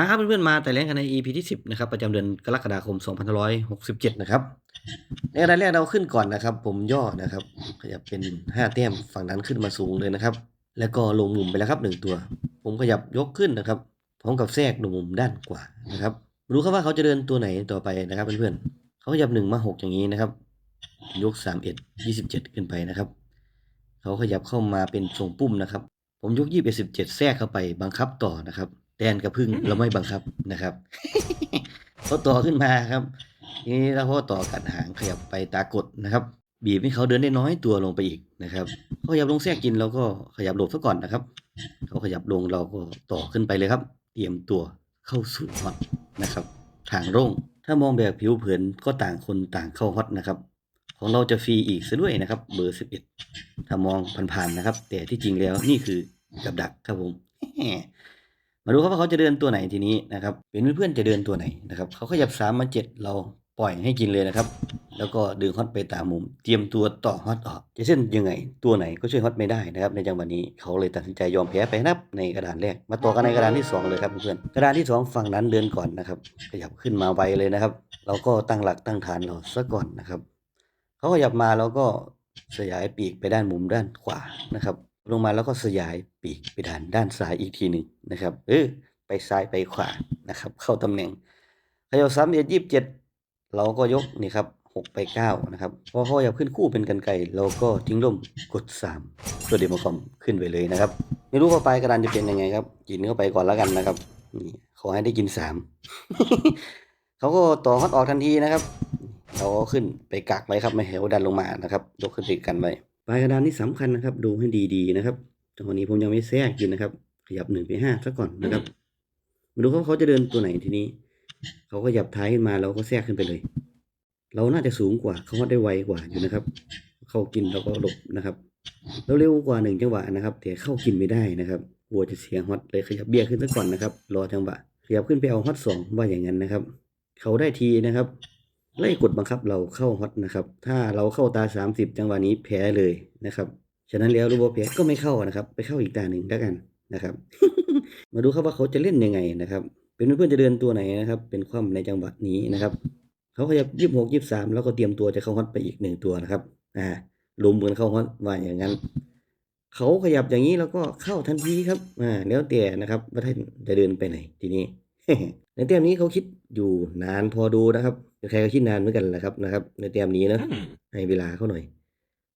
มาครับเพื่อนๆมาแต่แรกกันใน EP ที่ 10 นะครับ ประจำเดือนกรกฎาคม 2567 นะครับในรานแรกเราขึ้นก่อนนะครับ ผมย่อนะครับขยับเป็น 5 แต้มฝั่งนั้นขึ้นมาสูงเลยนะครับ แล้วก็ลงมุมไปแล้วครับ 1 ตัว ผมขยับยกขึ้นนะครับพร้อมกับแทรกลงมุมด้านขวานะครับรู้ครับว่าเขาจะเดินตัวไหนต่อไปนะครับเพื่อนๆเขาขยับ 1 มา 6 อย่างนี้นะครับ ยก 31 27 ขึ้นไปนะครับ เขาขยับเข้ามาเป็นทรงปุ้มนะครับ ผมยกยี่สิบสิบเจ็ดแทรกเข้าไปบังคับต่อนะครับ แดนกับพึ่งเราไม่บังคับนะครับเขาต่อขึ้นมาครับทีนี้เราก็ต่อกัดหางขยับไปตากดนะครับ บีบให้เขาเดินได้น้อยตัวลงไปอีกนะครับเขาขยับลงแทรกกินเราก็ขยับหลบซะก่อนนะครับเขาขยับลงเราก็ต่อขึ้นไปเลยครับ เตรียมตัวเข้าสู่ฮอตนะครับ ทางโร่งถ้ามองแบบผิวเผินก็ต่างคนต่างเข้าฮอตนะครับของเราจะฟรีอีกซะด้วยนะครับ เบอร์11ถ้ามองผ่านๆนะครับ แต่ที่จริงแล้วนี่คือกับดักครับผม มาดูครับว่าเขาจะเดินตัวไหนทีนี้นะครับเป็นเพื่อนๆจะเดินตัวไหนนะครับเขาขยับสามมาเจ็ดเราปล่อยให้กินเลยนะครับ แล้วก็ดึงฮอตไปตามมุม เตรียมตัวต่อฮอตออกจะเช่นยังไง ตัวไหนก็ช่วยฮอตไม่ได้นะครับ ในจังหวะนี้เขาเลยตัดสินใจยอมแพ้ไปนะครับในกระดานแรก มาต่อกันในกระดานที่สองเลยครับเพื่อนๆกระดานที่สองฝั่งนั้นเดินก่อนนะครับขยับขึ้นมาไวเลยนะครับ เราก็ตั้งหลักตั้งฐานเราซะก่อนนะครับเขาขยับมาแล้วก็สยายปีกไปด้านมุมด้านขวานะครับ ลงมาแล้วก็สยายปีกไปด้านด้านซ้ายอีกทีหนึ่งนะครับ เออไปซ้ายไปขวานะครับ เข้าตำแหน่งขยับสามเอ็ดยี่สิบเจ็ดเราก็ยกนี่ครับหกไปเก้านะครับพอเขาขยับขึ้นคู่เป็นกันไกลเราก็ทิ้งลมกดสามตัวเดโมคอมขึ้นไปเลยนะครับ ไม่รู้เข้าไปกระดานจะเป็นยังไงครับ กินเข้าไปก่อนแล้วกันนะครับนี่ขอให้ได้กินสามเขาก็ต่อฮอตออกทันทีนะครับ เราก็ขึ้นไปกักไว้ครับไม่ให้เขาดันลงมานะครับยกขึ้นติดกันไว้ ปลายกระดานนี่สำคัญนะครับ ดูให้ดีๆนะครับตอนนี้ผมยังไม่แทรกกินนะครับ ขยับหนึ่งไปห้าซะก่อนนะครับ มาดูเขาเขาจะเดินตัวไหนทีนี้ เขาก็หยับท้ายขึ้นมาเราก็แทรกขึ้นไปเลย เราน่าจะสูงกว่า เขาได้ไวกว่าอยู่นะครับ เข้ากินเราก็หลบนะครับเราเร็วกว่าหนึ่งจังหวะนะครับแต่เข้ากินไม่ได้นะครับกลัวจะเสียฮอตเลยขยับเบี้ยขึ้นซะก่อนนะครับ รอจังหวะขยับขึ้นไปเอาฮอตสองว่าอย่างนั้นนะครับ เขาได้ทีนะครับ ไล่กดบังคับเราเข้าฮอตนะครับ ถ้าเราเข้าตา 30 จังหวะนี้แพ้เลยนะครับ ฉะนั้นแล้วรูบอแพ้ก็ไม่เข้านะครับ ไปเข้าอีกตาหนึ่งแล้วกันนะครับ มาดูครับว่าเขาจะเล่นยังไงนะครับ เป็นเพื่อนจะเดินตัวไหนนะครับ เป็นความในจังหวะนี้นะครับ เขาขยับยี่สิบหกยี่สิบสามแล้วก็เตรียมตัวจะเข้าฮอตไปอีกหนึ่งตัวนะครับ อ่าลุมเหมือนเข้าฮอตว่าอย่างนั้น เขาขยับอย่างนี้แล้วก็เข้าทันทีครับ อ่า แล้วแต่นะครับว่าท่านจะเดินไปไหนทีนี้ในเต็มนี้เขาคิดอยู่นานพอดูนะครับ ใครก็คิดนานเหมือนกันแหละครับนะครับ ในเต็มนี้นะให้เวลาเขาหน่อย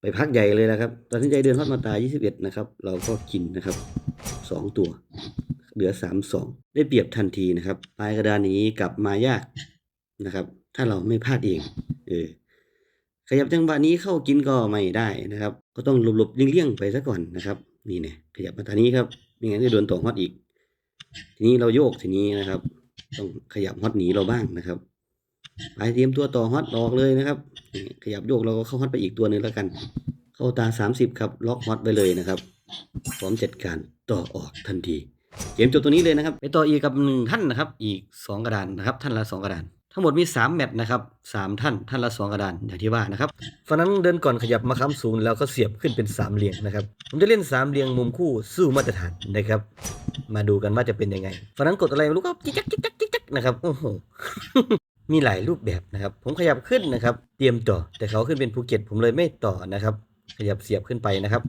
ไปพักใหญ่เลยนะครับตัดสินใจเดินฮอตมาตา 21 นะครับ เราก็กินนะครับสองตัว เหลือ 3 2 ได้เปรียบทันทีนะครับปลายกระดานนี้กลับมายากนะครับ ถ้าเราไม่พลาดเอง เออขยับจังหวะนี้เข้ากินก็ไม่ได้นะครับ ก็ต้องหลบๆเลี่ยงๆไปซะก่อนนะครับ นี่เนี่ยขยับมาทางนี้ครับไม่งั้นจะโดนต่อฮอตอีก ทีนี้เราโยกทีนี้นะครับ ต้องขยับฮอตหนีเราบ้างนะครับ ไปเตรียมตัวต่อฮอตออกเลยนะครับ ขยับโยกเราก็เข้าฮอตไปอีกตัวหนึ่งแล้วกัน เข้าตา 30 ครับ ล็อกฮอตไปเลยนะครับ พร้อมจัดการต่อออกทันที เกมจบตัวนี้เลยนะครับ ไปต่ออีกกับหนึ่งท่านนะครับ อีก 2 กระดานนะครับ ท่านละ 2 กระดาน ทั้งหมดมี 3 แมตช์นะครับสามท่าน ท่านละ 2 กระดาน อย่างที่ว่านะครับฝั่งนั้นเดินก่อนขยับมาค้ำศูนย์แล้วก็เสียบขึ้นเป็นสามเหลี่ยมนะครับ ผมจะเล่นสามเหลี่ยมมุมคู่สู้มาตรฐานนะครับ มาดูกันว่าจะเป็นยังไงฝั่งนั้นกดอะไรไม่รู้ก็จิ๊กจักจิ๊กจักจิ๊กจักนะครับ โอ้โห มีหลายรูปแบบนะครับ ผมขยับขึ้นนะครับ เตรียมต่อ แต่เขาขึ้นเป็นภูเก็ต ผมเลยไม่ต่อนะครับ ขยับเสียบขึ้นไปนะครับ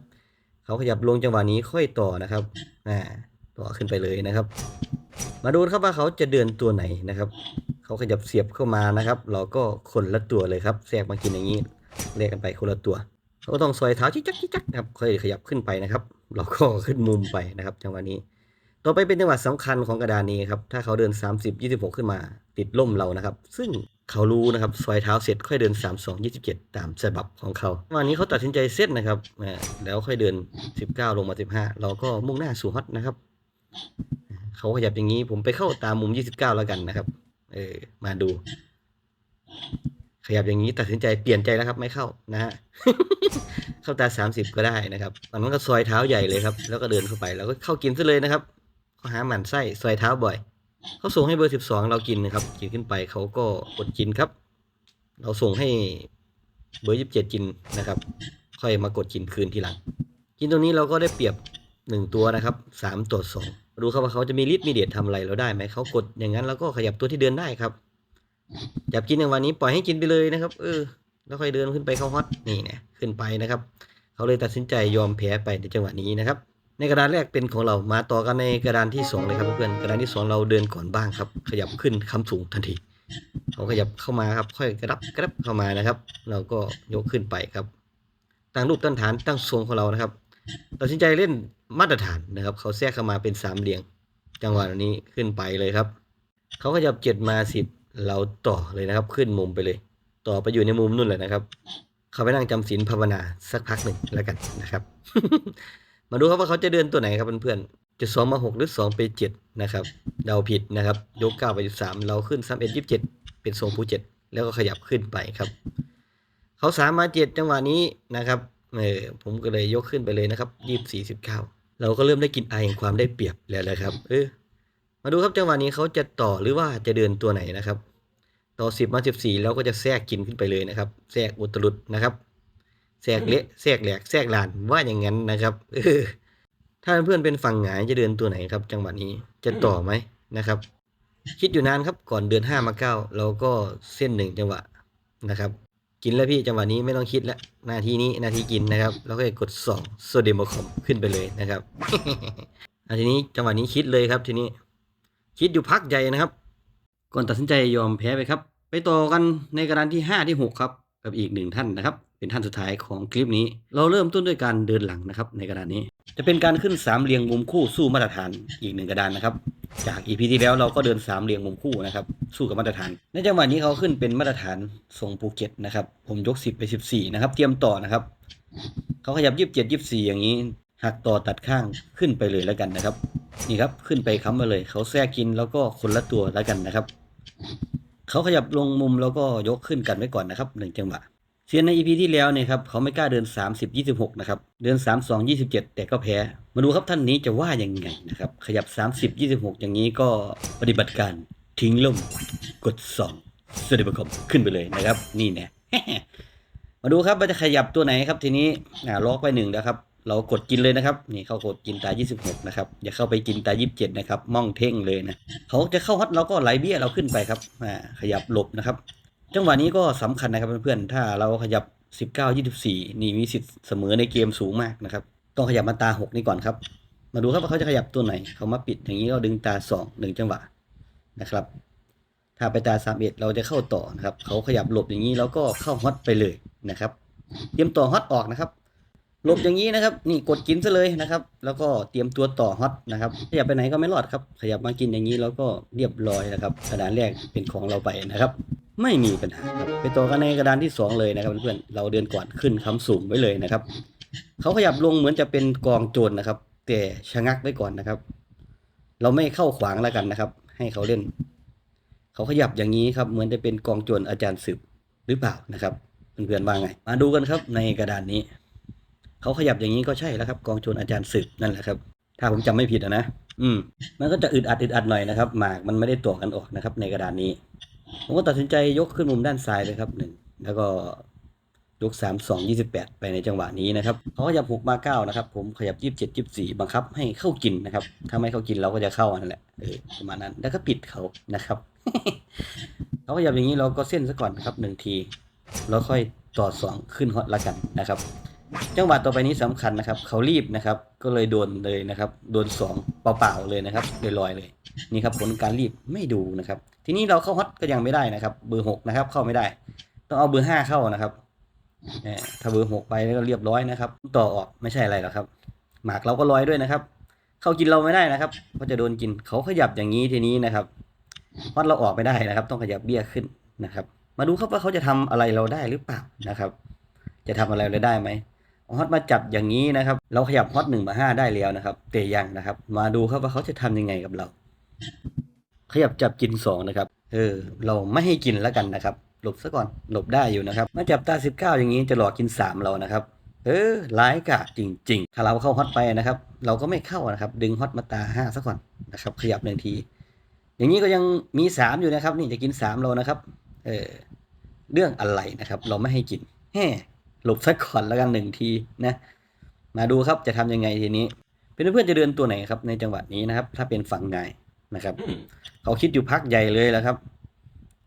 เขาขยับลงจังหวะนี้ค่อยต่อนะครับอ่าต่อขึ้นไปเลยนะครับ มาดูครับว่าเขาจะเดินตัวไหนนะครับ เขาขยับเสียบเข้ามานะครับ เราก็คนละตัวเลยครับแทรกมากินอย่างนี้เรียกกันไปคนละตัวเขาก็ต้องซอยเท้าจิ๊กจักจิ๊กจักนะครับค่อยขยับขึ้นไปนะครับ เราก็ขึ้นมุมไปนะครับจังหวะนี้ ต่อไปเป็นจังหวะสำคัญของกระดานนี้ครับถ้าเขาเดิน 30 26 ขึ้นมา ติดล่มเรานะครับ ซึ่งเขารู้นะครับซอยเท้าเสร็จค่อยเดิน 32 27 ตามฉบับของเขาวันนี้เขาตัดสินใจเซตนะครับแล้วค่อยเดิน 19 ลงมา 15 เราก็มุ่งหน้าสู่ฮอตนะครับ เขาขยับอย่างนี้ผมไปเข้าตามมุม 29 แล้วกันนะครับ เออมาดู ขยับอย่างนี้ตัดสินใจเปลี่ยนใจแล้วครับ ไม่เข้านะฮะเข้าตา 30 ก็ได้นะครับตอนนั้นก็ซอยเท้าใหญ่เลยครับ แล้วก็เดินเข้าไปแล้วก็เข้ากินซะเลยนะครับเขาหาหมันไส้ซอยเท้าบ่อย เขาส่งให้เบอร์12เรากินนะครับ กินขึ้นไปเขาก็กดกินครับ เราส่งให้เบอร์27กินนะครับ ค่อยมากดกินคืนทีหลัง กินตรงนี้เราก็ได้เปรียบ1ตัวนะครับ3ตัว2ไปมาดูครับว่าเขาจะมีฤทธิ์มีเดชทำอะไรเราได้ไหมเขากดอย่างนั้นแล้วก็ขยับตัวที่เดินได้ครับจับกินในวันนี้ปล่อยให้กินไปเลยนะครับ เออ แล้วค่อยเดินขึ้นไปเข้าฮอตนี่นี่ยขึ้นไปนะครับ เขาเลยตัดสินใจยอมแพ้ไปในจังหวะนี้นะครับ ในกระดานแรกเป็นของเรามาต่อกันในกระดานที่สองเลยครับเพื่อนกระดานที่สองเราเดินก่อนบ้างครับ ขยับขึ้นคำสูงทันทีเขาขยับเข้ามาครับ ค่อยกระดับกระดับเข้ามานะครับ เราก็ยกขึ้นไปครับ ตั้งรูปตั้งฐานตั้งทรงของเรานะครับตัดสินใจเล่นมาตรฐานนะครับ เขาแทรกเข้ามาเป็นสามเหลี่ยงจังหวะนี้ขึ้นไปเลยครับ เขาขยับเจ็ดมาสิบเราต่อเลยนะครับ ขึ้นมุมไปเลย ต่อไปอยู่ในมุมนู่นเลยนะครับ เขาไปนั่งจำศีลภาวนาสักพักหนึ่งแล้วกันนะครับ มาดูครับว่าเขาจะเดินตัวไหนครับเพื่อนๆจะสองมาหกหรือสองไปเจ็ดนะครับเดาผิดนะครับ ยกเก้าไปสิบสามเราขึ้นสามเอ็ดยี่สิบเจ็ดเป็นทรงผู้เจ็ดแล้วก็ขยับขึ้นไปครับ เขาสามมาเจ็ดจังหวะนี้นะครับเออผมก็เลยยกขึ้นไปเลยนะครับยี่สิบสี่สิบเก้าเราก็เริ่มได้กินไอแห่งความได้เปรียบแล้วนะครับ เออมาดูครับจังหวะนี้เขาจะต่อหรือว่าจะเดินตัวไหนนะครับ ต่อสิบมาสิบสี่เราก็จะแทรกกินขึ้นไปเลยนะครับแทรกอุตรุดนะครับ แทรกเละแทรกแหลกแทรกลานว่าอย่างนั้นนะครับถ้าเพื่อนเป็นฝั่งหงายจะเดินตัวไหนครับ จังหวะนี้จะต่อไหมนะครับ คิดอยู่นานครับก่อนเดือนห้ามาเก้าเราก็เส้นหนึ่งจังหวะนะครับ กินแล้วพี่จังหวะนี้ไม่ต้องคิดแล้วนาทีนี้นาทีกินนะครับ แล้วก็กดสองโซเดียมคอมขึ้นไปเลยนะครับอาทีนี้จังหวะนี้คิดเลยครับทีนี้ คิดอยู่พักใหญ่นะครับ ก่อนตัดสินใจยอมแพ้ไปครับ ไปต่อกันในกระดานที่5ที่6ครับ กับอีกหนึ่งท่านนะครับ เป็นท่านสุดท้ายของคลิปนี้ เราเริ่มต้นด้วยการเดินหลังนะครับ ในกระดานนี้ จะเป็นการขึ้นสามเหลี่ยงมุมคู่สู้มาตรฐานอีกหนึ่งกระดานนะครับ จากอีพีที่แล้วเราก็เดินสามเหลี่ยงมุมคู่นะครับ สู้กับมาตรฐาน ในจังหวะนี้เขาขึ้นเป็นมาตรฐานทรงภูเก็ตนะครับ ผมยก10ไป14นะครับ เตรียมต่อนะครับ เขาขยับ27 24อย่างนี้หักต่อตัดข้างขึ้นไปเลยแล้วกันนะครับ นี่ครับขึ้นไปค้ำมาเลย เขาแทรกกินแล้วก็คนละตัวแล้วกันนะครับ เขาขยับลงมุมแล้วก็ยกขึ้นกันไว้ก่อนนะครับหนึ่งจังหวะ เซียนใน EP ที่แล้วเนี่ยครับเขาไม่กล้าเดิน 30 26 นะครับ เดิน 32 27 แต่ก็แพ้ มาดูครับท่านนี้จะว่ายังไงนะครับ ขยับ 30 26 อย่างนี้ก็ปฏิบัติการทิ้งล่มกด2สวัสดีครับขึ้นไปเลยนะครับ นี่แน่มาดูครับว่าจะขยับตัวไหนครับทีนี้อ่าล็อกไปหนึ่งแล้วครับ เรากดกินเลยนะครับ นี่เขากดกินตา 26 นะครับ อย่าเข้าไปกินตา 27 นะครับ ม่องเท่งเลยนะเขาจะเข้าฮอตเราก็ไหลเบี้ยเราขึ้นไปครับอ่าขยับหลบนะครับ จังหวะนี้ก็สำคัญนะครับเพื่อนๆ ถ้าเราขยับ 19 24 นี่มีสิทธิ์เสมอในเกมสูงมากนะครับ ต้องขยับมาตา 6 นี่ก่อนครับ มาดูครับว่าเขาจะขยับตัวไหน เขามาปิดอย่างนี้ก็ดึงตา 2 1 จังหวะนะครับ ถ้าไปตา 31 เราจะเข้าต่อนะครับ เขาขยับหลบอย่างนี้แล้วก็เข้าฮอตไปเลยนะครับ เตรียมต่อฮอตออกนะครับ หลบอย่างนี้นะครับ นี่กดกินซะเลยนะครับ แล้วก็เตรียมตัวต่อฮอตนะครับขยับไปไหนก็ไม่รอดครับ ขยับมากินอย่างนี้แล้วก็เรียบร้อยนะครับกระดานแรกเป็นของเราไปนะครับ ไม่มีปัญหาครับไปต่อกันในกระดานที่สองเลยนะครับเพื่อนๆเราเดินก่อนขึ้นคำสูงไว้เลยนะครับเขาขยับลงเหมือนจะเป็นกองโจรนะครับ แต่ชะงักไว้ก่อนนะครับ เราไม่เข้าขวางแล้วกันนะครับ ให้เขาเล่น เขาขยับอย่างนี้ครับ เหมือนจะเป็นกองโจรอาจารย์สืบหรือเปล่านะครับเพื่อนๆว่าไง มาดูกันครับในกระดานนี้เขาขยับอย่างนี้ก็ใช่แล้วครับ กองโจรอาจารย์สืบนั่นแหละครับ ถ้าผมจำไม่ผิดอะนะอืม มันก็จะอึดอัดอึดอัดหน่อยนะครับหมากมันไม่ได้ตัวกันออกนะครับ ในกระดานนี้ ผมก็ตัดสินใจยกขึ้นมุมด้านซ้ายเลยครับหนึ่งแล้วก็ยกสามสองยี่สิบแปดไปในจังหวะนี้นะครับเขาขยับหกมาเก้านะครับ ผมขยับยี่สิบเจ็ดยี่สิบสี่บังคับให้เข้ากินนะครับ ถ้าไม่เข้ากินเราก็จะเข้านั่นแหละเออประมาณนั้น แล้วก็ปิดเขานะครับเขาขยับอย่างนี้เราก็เส้นซะก่อนนะครับหนึ่งที แล้วค่อยต่อสองขึ้นฮอตละกันนะครับ จังหวะต่อไปนี้สำคัญนะครับ เขารีบนะครับ ก็เลยโดนเลยนะครับ โดนสองเปล่าๆเลยนะครับลอยๆเลย นี่ครับผลการรีบไม่ดูนะครับ ทีนี้เราเข้าฮอตก็ยังไม่ได้นะครับ เบอร์หกนะครับ เข้าไม่ได้ ต้องเอาเบอร์ห้าเข้านะครับถ้าเบอร์หกไปแล้วก็เรียบร้อยนะครับ ต่อออกไม่ใช่อะไรหรอกครับ หมากเราก็ลอยด้วยนะครับ เข้ากินเราไม่ได้นะครับเพราะจะโดนกินเขาขยับอย่างนี้ทีนี้นะครับฮอตเราออกไม่ได้นะครับ ต้องขยับเบี้ยขึ้นนะครับ มาดูครับว่าเขาจะทำอะไรเราได้หรือเปล่านะครับ จะทำอะไรเราได้ไหม ฮอตมาจับอย่างนี้นะครับ เราขยับฮอตหนึ่งมาห้าได้แล้วนะครับ เตะยังนะครับ มาดูครับว่าเขาจะทำยังไงกับเรา ขยับจับกินสองนะครับ เออ เราไม่ให้กินแล้วกันนะครับ หลบซะก่อน หลบได้อยู่นะครับ มาจับตาสิบเก้าอย่างนี้จะหลอกกินสามเรานะครับ เออร้ายกาจจริง ๆ ถ้าเราเข้าฮอตไปนะครับ เราก็ไม่เข้านะครับ ดึงฮอตมาตาห้าซะก่อนนะครับ ขยับหนึ่งที อย่างนี้ก็ยังมีสามอยู่นะครับ นี่จะกินสามเรานะครับ เออ เรื่องอะไรนะครับ เราไม่ให้กินแฮ่ หลบสักก่อนแล้วกันหนึ่งทีนะมาดูครับจะทำยังไงทีนี้ไปเป็นเพื่อนๆจะเดินตัวไหนครับในจังหวะนี้นะครับ ถ้าเป็นฝั่งไงนะครับ เขาคิดอยู่พักใหญ่เลยแล้วครับ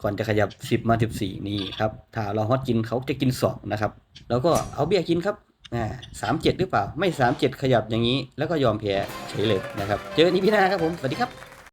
ก่อนจะขยับสิบมาสิบสี่นี่ครับ ถ้าเราฮอตกินเขาจะกินสองนะครับ แล้วก็เอาเบี้ยกินครับอ่าสามเจ็ดหรือเปล่า ไม่สามเจ็ดขยับอย่างนี้ แล้วก็ยอมแพ้เฉยเลยนะครับ เจอกันอีพีหน้าครับผม สวัสดีครับ